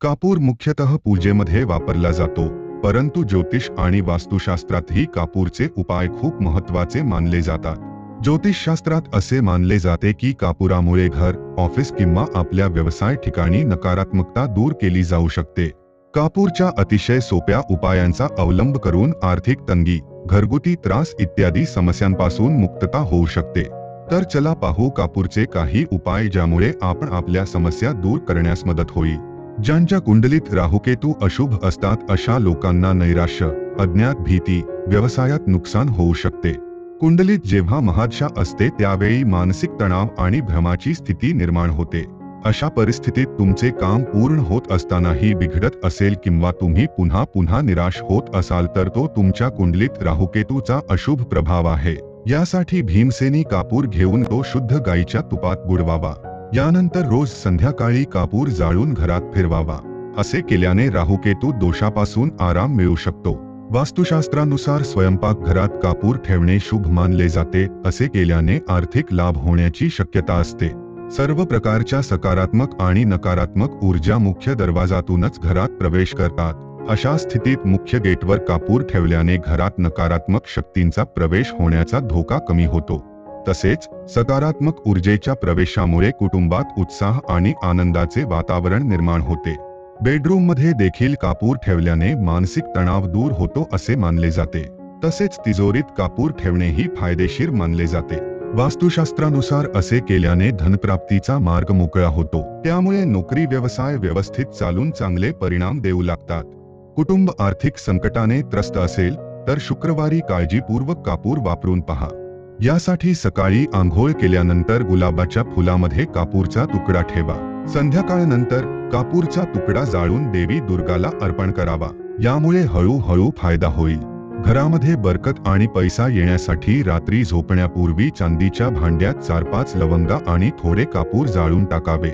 कापूर मुख्यतः पूजेमध्ये वापरला जातो परंतु ज्योतिष आणि वास्तुशास्त्रातही कापूरचे उपाय खूप महत्त्वाचे मानले जातात. ज्योतिषशास्त्रात असे मानले जाते की कापुरामुळे घर ऑफिस किंवा आपल्या व्यवसाय ठिकाणी नकारात्मकता दूर केली जाऊ शकते. कापूरच्या अतिशय सोप्या उपायांचा अवलंब करून आर्थिक तंगी घरगुती त्रास इत्यादी समस्यांपासून मुक्तता होऊ शकते. तर चला पाहू कापूरचे काही उपाय ज्यामुळे आपण आपल्या समस्या दूर करण्यास मदत होईल. ज्यांच्या कुंडलीत राहुकेतू अशुभ असतात अशा लोकांना नैराश्य अज्ञात भीती व्यवसायात नुकसान होऊ शकते. कुंडलीत जेव्हा महादशा असते त्यावेळी मानसिक तणाव आणि भ्रमाची स्थिती निर्माण होते. अशा परिस्थितीत तुमचे काम पूर्ण होत असतानाही बिघडत असेल किंवा तुम्ही पुन्हा पुन्हा निराश होत असाल तर तो तुमच्या कुंडलीत राहुकेतूचा अशुभ प्रभाव आहे. यासाठी भीमसेनी कापूर घेऊन तो शुद्ध गाईच्या तुपात बुडवावा. यानंतर रोज संध्याकाळी कापूर जाळून घरात फिरवावा असे केल्याने राहुकेतू दोषापासून आराम मिळू शकतो. वास्तुशास्त्रानुसार स्वयंपाक घरात कापूर ठेवणे शुभ मानले जाते असे केल्याने आर्थिक लाभ होण्याची शक्यता असते. सर्व प्रकारच्या सकारात्मक आणि नकारात्मक ऊर्जा मुख्य दरवाजातूनच घरात प्रवेश करतात. अशा स्थितीत मुख्य गेटवर कापूर ठेवल्याने घरात नकारात्मक शक्तींचा प्रवेश होण्याचा धोका कमी होतो. तसेच सकारात्मक ऊर्जेच्या प्रवेशामुळे कुटुंबात उत्साह आणि आनंदाचे वातावरण निर्माण होते. बेडरूममध्ये देखील कापूर ठेवल्याने मानसिक तणाव दूर होतो असे मानले जाते. तसेच तिजोरीत कापूर ठेवणेही फायदेशीर मानले जाते. वास्तुशास्त्रानुसार असे केल्याने धनप्राप्तीचा मार्ग मोकळा होतो. त्यामुळे नोकरी व्यवसाय व्यवस्थित चालून चांगले परिणाम देऊ लागतात. कुटुंब आर्थिक संकटाने त्रस्त असेल तर शुक्रवारी काळजीपूर्वक कापूर वापरून पहा. यासाठी सकाळी आंघोळ केल्यानंतर गुलाबाच्या फुलामध्ये कापूरचा तुकडा ठेवा. संध्याकाळनंतर कापूरचा तुकडा जाळून देवी दुर्गाला अर्पण करावा. यामुळे हळूहळू फायदा होईल. घरामध्ये बरकत आणि पैसा येण्यासाठी रात्री झोपण्यापूर्वी चांदीच्या भांड्यात चार पाच लवंगा आणि थोडे कापूर जाळून टाकावे.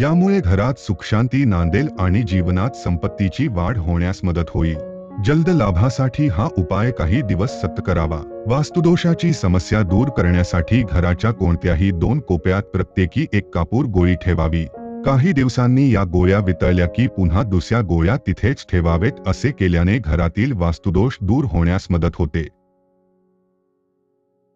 यामुळे घरात सुखशांती नांदेल आणि जीवनात संपत्तीची वाढ होण्यास मदत होईल. जलद लाभासाठी हा उपाय काही दिवस सत करावा. वास्तुदोषाची समस्या दूर करण्यासाठी घराच्या कोणत्याही दोन कोप्यात प्रत्येकी एक कापूर गोळी ठेवावी. काही दिवसांनी या गोळ्या वितळल्या की पुन्हा दुसऱ्या गोळ्या तिथेच ठेवावेत असे केल्याने घरातील वास्तुदोष दूर होण्यास मदत होते.